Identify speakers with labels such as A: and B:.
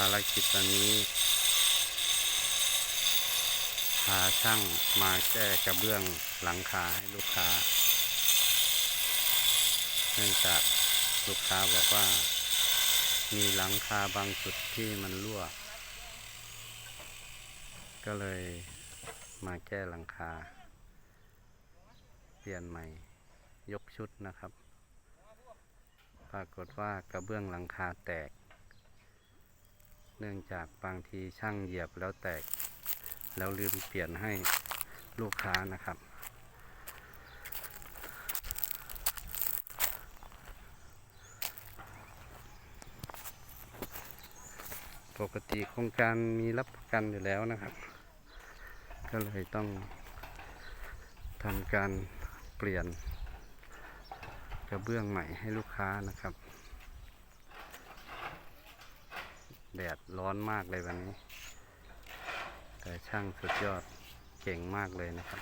A: ภารกิจวันนี้ พาช่างมาแก้กระเบื้องหลังคาให้ลูกค้า เนื่องจากลูกค้าบอกว่า มีหลังคาบางจุดที่มันรั่ว ก็เลยมาแก้หลังคา เปลี่ยนใหม่ ยกชุดนะครับ ปรากฏว่ากระเบื้องหลังคาแตก เนื่องจากบางทีช่างเหยียบแล้วแตก แล้วลืมเปลี่ยนให้ลูกค้านะครับ ปกติโครงการมีรับประกันอยู่แล้วนะครับ ก็เลยต้องทำการเปลี่ยนกระเบื้องใหม่ให้ลูกค้านะครับ แดดร้อนมากเลยวันนี้ แต่ช่างสุดยอดเก่งมากเลยนะครับ